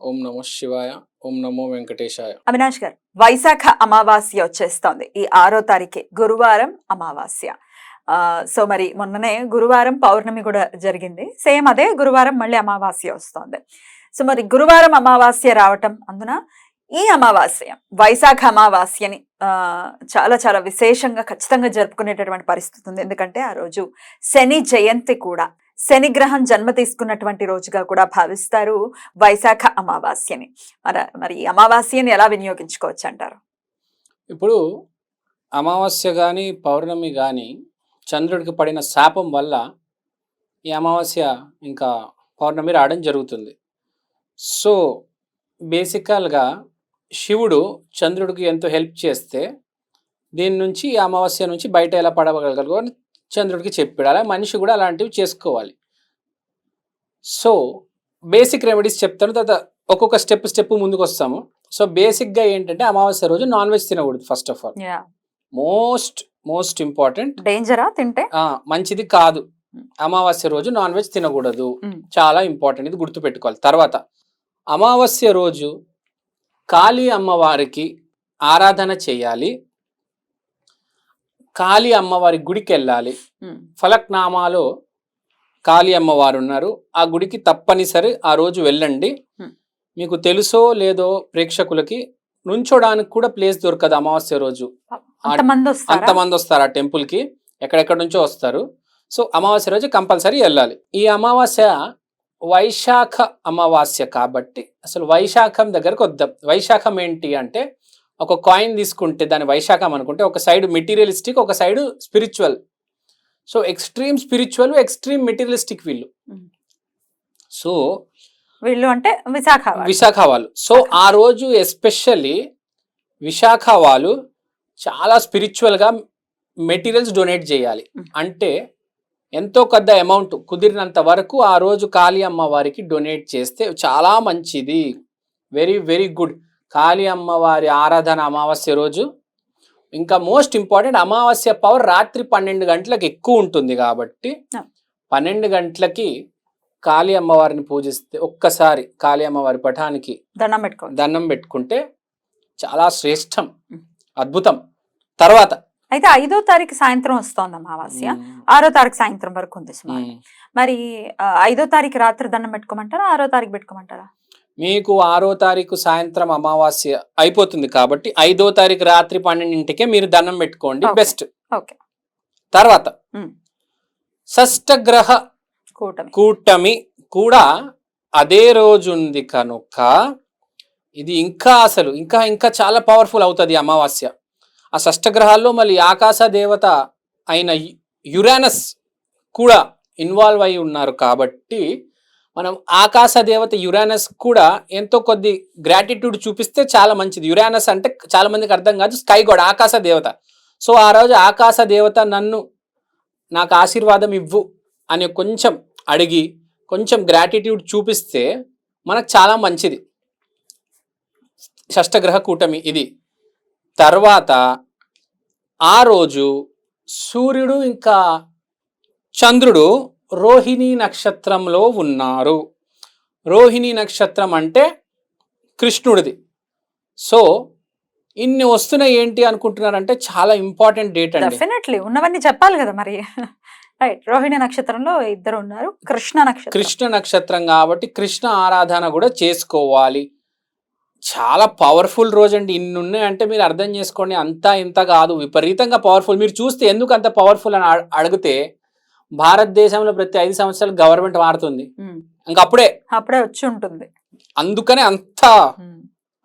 ఓం నమో శివాయ ఓం నమో వెంకటేశాయ. అవినాష్ గారు వైశాఖ అమావాస్య వచ్చేస్తోంది. ఈ ఆరో తారీఖే గురువారం అమావాస్య. ఆ, సో మరి మొన్ననే గురువారం పౌర్ణమి కూడా జరిగింది. సేమ్ అదే గురువారం మళ్ళీ అమావాస్య వస్తోంది. సో మరి గురువారం అమావాస్య రావటం అందున ఈ అమావాస్య వైశాఖ అమావాస్యని ఆ, చాలా చాలా విశేషంగా ఖచ్చితంగా జరుపుకునేటటువంటి పరిస్థితి ఉంది. ఎందుకంటే ఆ రోజు శని జయంతి కూడా. శనిగ్రహం జన్మ తీసుకున్నటువంటి రోజుగా కూడా భావిస్తారు. వైశాఖ అమావాస్యని. మరి మరి ఈ అమావాస్యని ఎలా వినియోగించుకోవచ్చు అంటారు ఇప్పుడు అమావాస్య కానీ పౌర్ణమి కానీ చంద్రుడికి పడిన శాపం వల్ల ఈ అమావాస్య ఇంకా పౌర్ణమి రావడం జరుగుతుంది. సో బేసికల్గా శివుడు చంద్రుడికి ఎంతో హెల్ప్ చేస్తే దీని నుంచి ఈ అమావాస్య నుంచి బయట ఎలా పడగలగలగో అని చంద్రుడికి చెప్పాడు. అలా మనిషి కూడా అలాంటివి చేసుకోవాలి. సో బేసిక్ రెమెడీస్ చెప్తాను. తర్వాత ఒక్కొక్క స్టెప్ స్టెప్ ముందుకు వస్తాము సో బేసిక్గా ఏంటంటే అమావాస్య రోజు నాన్ వెజ్ తినకూడదు first of all most most important డేంజరా తింటే? మంచిది కాదు. అమావాస్య రోజు నాన్ వెజ్ తినకూడదు. మ్మ్. చాలా ఇంపార్టెంట్ ఇది గుర్తుపెట్టుకోవాలి. తర్వాత అమావాస్య రోజు కాళీ అమ్మవారికి ఆరాధన చేయాలి. కాళీ అమ్మవారి గుడికి వెళ్ళాలి. ఫలక్నామాలో కాళీ అమ్మవారు ఉన్నారు. ఆ గుడికి తప్పనిసరి ఆ రోజు వెళ్ళండి. మీకు తెలుసో లేదో ప్రేక్షకులకి నుంచోడానికి కూడా ప్లేస్ దొరకదు అమావాస్య రోజు. అంతమంది వస్తారా? అంతమంది వస్తారు ఆ టెంపుల్కి ఎక్కడెక్కడ నుంచో వస్తారు. సో అమావాస్య రోజు కంపల్సరీ వెళ్ళాలి. ఈ అమావాస్య వైశాఖ అమావాస్య కాబట్టి అసలు వైశాఖం దగ్గరకు వద్దాం. వైశాఖం ఏంటి అంటే ఒక కాయిన్ తీసుకుంటే దాని వైశాఖం అనుకుంటే ఒక సైడ్ మెటీరియలిస్టిక్ ఒక side spiritual so extreme spiritual extreme materialistic వీళ్ళు. సో వీళ్ళు అంటే విశాఖ. విశాఖ వాళ్ళు సో ఆ రోజు ఎస్పెషల్లీ విశాఖ వాళ్ళు చాలా స్పిరిచువల్గా మెటీరియల్స్ డొనేట్ చేయాలి. Mm. అంటే ఎంతో పెద్ద అమౌంట్ కుదిరినంత వరకు ఆ రోజు కాళీ అమ్మవారికి డొనేట్ చేస్తే చాలా మంచిది. వెరీ వెరీ గుడ్ కాళీ అమ్మవారి ఆరాధన అమావాస్య రోజు. ఇంకా మోస్ట్ ఇంపార్టెంట్ అమావాస్య పవర్ రాత్రి పన్నెండు గంటలకు ఎక్కువ ఉంటుంది కాబట్టి. పన్నెండు గంటలకి కాళీ అమ్మవారిని పూజిస్తే ఒక్కసారి కాళీ అమ్మవారి పటానికి దండం పెట్టుకోవచ్చు దండం పెట్టుకుంటే చాలా శ్రేష్టం. అద్భుతం. తర్వాత అయితే ఐదో తారీఖు సాయంత్రం వస్తోంది అమావాస్య. ఆరో తారీఖు సాయంత్రం వరకు ఉంది. మరి ఐదో తారీఖు రాత్రి దండం పెట్టుకోమంటారా? ఆరో తారీఖు పెట్టుకోమంటారా? మీకు ఆరో తారీఖు సాయంత్రం అమావాస్య అయిపోతుంది కాబట్టి ఐదో తారీఖు రాత్రి పన్నెండింటికే మీరు దండం పెట్టుకోండి. బెస్ట్ ఓకే తర్వాత. షష్టగ్రహ కూటమి కూడా అదే రోజు ఉంది కనుక ఇది ఇంకా అసలు ఇంకా ఇంకా చాలా పవర్ఫుల్ అవుతుంది అమావాస్య ఆ షష్టగ్రహాల్లో మళ్ళీ ఆకాశ దేవత అయిన యురానస్ కూడా ఇన్వాల్వ్ అయి ఉన్నారు కాబట్టి మనం ఆకాశ దేవత యురానస్ కూడా ఎంతో కొద్ది గ్రాటిట్యూడ్ చూపిస్తే చాలా మంచిది. యురానస్ అంటే చాలా మందికి అర్థం కాదు స్కై గోడ్ ఆకాశ దేవత. సో ఆ రోజు ఆకాశ దేవత నన్ను నాకు ఆశీర్వాదం ఇవ్వు అని కొంచెం అడిగి కొంచెం గ్రాటిట్యూడ్ చూపిస్తే మనకు చాలా మంచిది. షష్టగ్రహ కూటమి ఇది. తర్వాత ఆ రోజు సూర్యుడు ఇంకా చంద్రుడు రోహిణి నక్షత్రంలో ఉన్నారు. రోహిణి నక్షత్రం అంటే కృష్ణుడిది. సో ఇన్ని వస్తున్నాయి ఏంటి అనుకుంటున్నారంటే చాలా ఇంపార్టెంట్ డేట్ అండి. డెఫినెట్లీ ఉన్నవన్నీ చెప్పాలి కదా మరి. రైట్ రోహిణి నక్షత్రంలో ఇద్దరు ఉన్నారు. కృష్ణ నక్షత్రం. కృష్ణ నక్షత్రం కాబట్టి కృష్ణ ఆరాధన కూడా చేసుకోవాలి. చాలా పవర్ఫుల్ రోజు అండి ఇన్ని ఉన్నాయంటే మీరు అర్థం చేసుకోండి. అంతా ఇంత కాదు. విపరీతంగా పవర్ఫుల్. మీరు చూస్తే ఎందుకు అంత పవర్ఫుల్ అని అడ- అడిగితే భారతదేశంలో ప్రతి ఐదు సంవత్సరాలు గవర్నమెంట్ మారుతుంది. ఇంకా అప్పుడే. అప్పుడే వచ్చి ఉంటుంది. అందుకనే అంత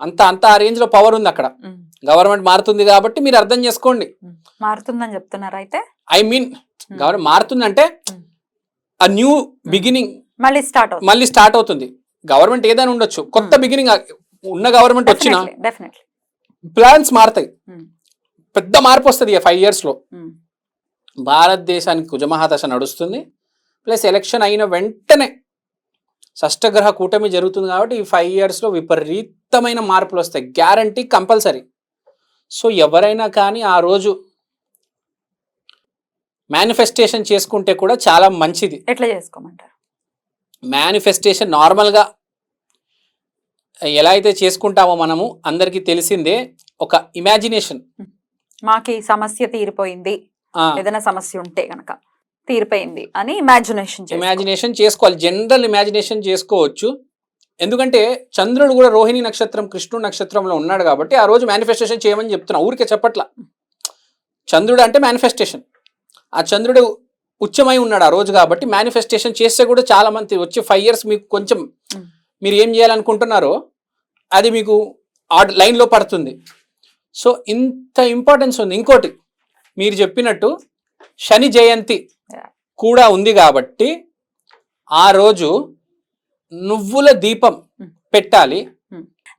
అంత అంత ఆ రేంజ్లో పవర్ ఉంది అక్కడ. గవర్నమెంట్ మారుతుంది కాబట్టి మీరు అర్థం చేసుకోండి. మారుతుందని చెప్తున్నారు అయితే? ఐ మీన్ గవర్నమెంట్ మారుతుందంటే. ఆ న్యూ బిగినింగ్ మళ్ళీ స్టార్ట్ అవుతుంది. మళ్ళీ స్టార్ట్ అవుతుంది. గవర్నమెంట్ ఏదైనా ఉండొచ్చు. కొత్త బిగినింగ్ ఉన్న గవర్నమెంట్ వచ్చినా ప్లాన్స్ మారుతాయి. పెద్ద మార్పు వస్తుంది ఫైవ్ ఇయర్స్లో ఉమ్, భారతదేశానికి కుజమహాదశ నడుస్తుంది. ప్లస్ ఎలక్షన్ అయిన వెంటనే షష్టగ్రహ కూటమి జరుగుతుంది కాబట్టి ఈ ఫైవ్ ఇయర్స్లో విపరీతమైన మార్పులు వస్తాయి. Guarantee compulsory. సో ఎవరైనా కానీ ఆ రోజు మేనిఫెస్టేషన్ చేసుకుంటే కూడా చాలా మంచిది. ఎట్లా చేసుకోమంటారు? మేనిఫెస్టేషన్ నార్మల్గా ఎలా అయితే చేసుకుంటామో మనము అందరికీ తెలిసిందే ఒక ఇమాజినేషన్ మాకు ఈ సమస్య తీరిపోయింది. ఏదైనా సమస్య ఉంటే గనక తీరిపోయింది అని ఇమాజినేషన్ ఇమాజినేషన్ చేసుకోవాలి. జనరల్ ఇమాజినేషన్ చేసుకోవచ్చు. ఎందుకంటే చంద్రుడు కూడా రోహిణి నక్షత్రం కృష్ణుడు నక్షత్రంలో ఉన్నాడు కాబట్టి ఆ రోజు మేనిఫెస్టేషన్ చేయమని చెప్తున్నా. ఊరికే చెప్పట్ల. చంద్రుడు అంటే మేనిఫెస్టేషన్ ఆ చంద్రుడు ఉచ్చమై ఉన్నాడు ఆ రోజు కాబట్టి మేనిఫెస్టేషన్ చేస్తే కూడా చాలా మంది వచ్చే ఫైవ్ ఇయర్స్ మీకు కొంచెం. మీరు ఏం చేయాలనుకుంటున్నారో అది మీకు ఆ లైన్లో పడుతుంది. సో ఇంత ఇంపార్టెన్స్ ఉంది. ఇంకోటి మీరు చెప్పినట్టు శని జయంతి. కూడా ఉంది కాబట్టి ఆ రోజు నువ్వుల దీపం Mm. పెట్టాలి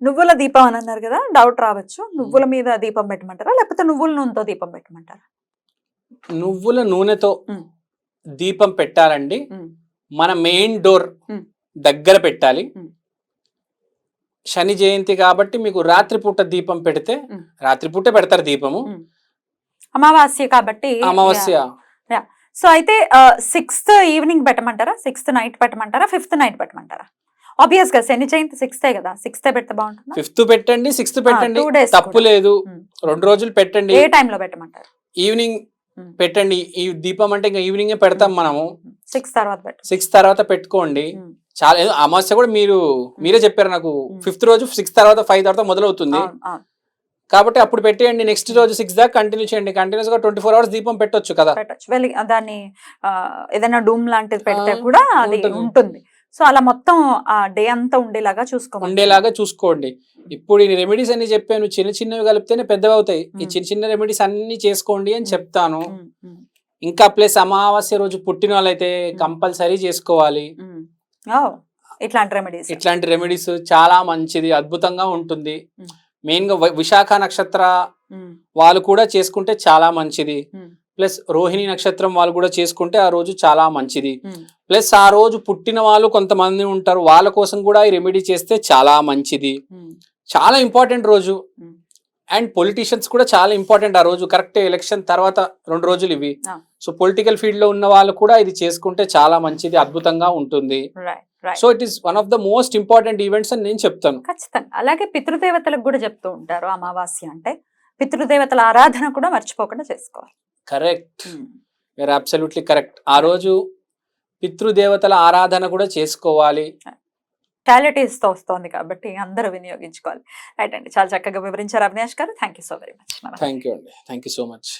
నువ్వుల దీపం అని అన్నారు కదా డౌట్ రావచ్చు నువ్వుల మీద దీపం పెట్టమంటారా లేకపోతే నువ్వుల నూనెతో దీపం పెట్టమంటారా నువ్వుల నూనెతో Mm. దీపం పెట్టాలండి మన మెయిన్ డోర్. దగ్గర పెట్టాలి. Hmm. శని జయంతి కాబట్టి మీకు రాత్రిపూట దీపం పెడితే. రాత్రిపూట పెడతారు దీపము. అమావాస్య కాబట్టి అమావాస్య. సో అయితే సిక్స్త్ ఈవినింగ్ పెట్టమంటారా? సిక్స్త్ నైట్ పెట్టమంటారా? ఫిఫ్త్ నైట్ పెట్టమంటారా? ఆబ్వియస్గా శని జయంతి సిక్స్త్ కదా. సిక్స్త్ పెడితే బాగుంటుందా? ఫిఫ్త్ పెట్టండి సిక్స్త్ పెట్టండి. two days తప్పు. లేదు. Mm. రెండు రోజులు పెట్టండి. ఏ టైంలో పెట్టమంటారు? Evening Mm. పెట్టండి. ఈ దీపం అంటే ఇంకా ఈవినింగే పెడతాం మనము. సిక్స్ తర్వాత సిక్స్ తర్వాత పెట్టుకోండి. చాలా అమావాస్య కూడా మీరు మీరే చెప్పారు నాకు. ఫిఫ్త్ రోజు సిక్స్ తర్వాత ఫైవ్ తర్వాత మొదలవుతుంది. కాబట్టి అప్పుడు పెట్టేయండి నెక్స్ట్ రోజు సిక్స్ దాకా కంటిన్యూ చేయండి. కంటిన్యూస్గా ట్వంటీ ఫోర్ అవర్స్ దీపం పెట్టొచ్చు కదా. పెట్టచ్చు. దాన్ని ఏదైనా డూమ్ లాంటిది పెడితే కూడా అది ఉంటుంది. సో అలా మొత్తం ఆ డే అంతా ఉండేలాగా చూసుకోవాలి. ఉండేలాగా చూసుకోండి. ఇప్పుడు ఈ రెమెడీస్ అన్ని చెప్పాను. చిన్న చిన్నవి కలిపితేనే పెద్దవి అవుతాయి ఈ. చిన్న చిన్న రెమెడీస్ అన్ని చేసుకోండి అని. చెప్తాను. ఇంకా ప్లస్ అమావాస్య రోజు పుట్టిన వాళ్ళైతే కంపల్సరీ చేసుకోవాలి. ఇట్లాంటి రెమెడీస్ ఇట్లాంటి రెమెడీస్ చాలా మంచిది అద్భుతంగా ఉంటుంది. మెయిన్గా వ- విశాఖ నక్షత్ర వాళ్ళు కూడా చేసుకుంటే చాలా మంచిది. ప్లస్ రోహిణి నక్షత్రం వాళ్ళు కూడా చేసుకుంటే ఆ రోజు చాలా మంచిది. ప్లస్ ఆ రోజు పుట్టిన వాళ్ళు కొంతమంది ఉంటారు. వాళ్ళ కోసం కూడా ఈ రెమెడీ చేస్తే చాలా మంచిది. చాలా ఇంపార్టెంట్ రోజు. అండ్ పొలిటీషియన్స్ కూడా చాలా ఇంపార్టెంట్ ఆ రోజు. కరెక్ట్ ఎలక్షన్ తర్వాత రెండు రోజులు ఇవి. సో పొలిటికల్ ఫీల్డ్లో ఉన్న వాళ్ళు కూడా ఇది చేసుకుంటే చాలా మంచిది అద్భుతంగా ఉంటుంది. So it is one of the most important events అని నేను చెప్తాను. ఖచ్చితంగా. అలాగే పితృదేవతలకు కూడా చెప్తూ ఉంటారు అమావాస్య అంటే. పితృదేవతల ఆరాధన కూడా మర్చిపోకుండా చేసుకోవాలి. కరెక్ట్ యూఆర్ అబ్సల్యూట్లీ కరెక్ట్ ఆ రోజు పితృదేవతల ఆరాధన కూడా చేసుకోవాలి. టాలిటీస్తో వస్తోంది కాబట్టి అందరూ వినియోగించుకోవాలి. రైట్ అండి. చాలా చక్కగా వివరించారు అవినాష్ గారు. Thank you so very much thank you అండి. Thank you so much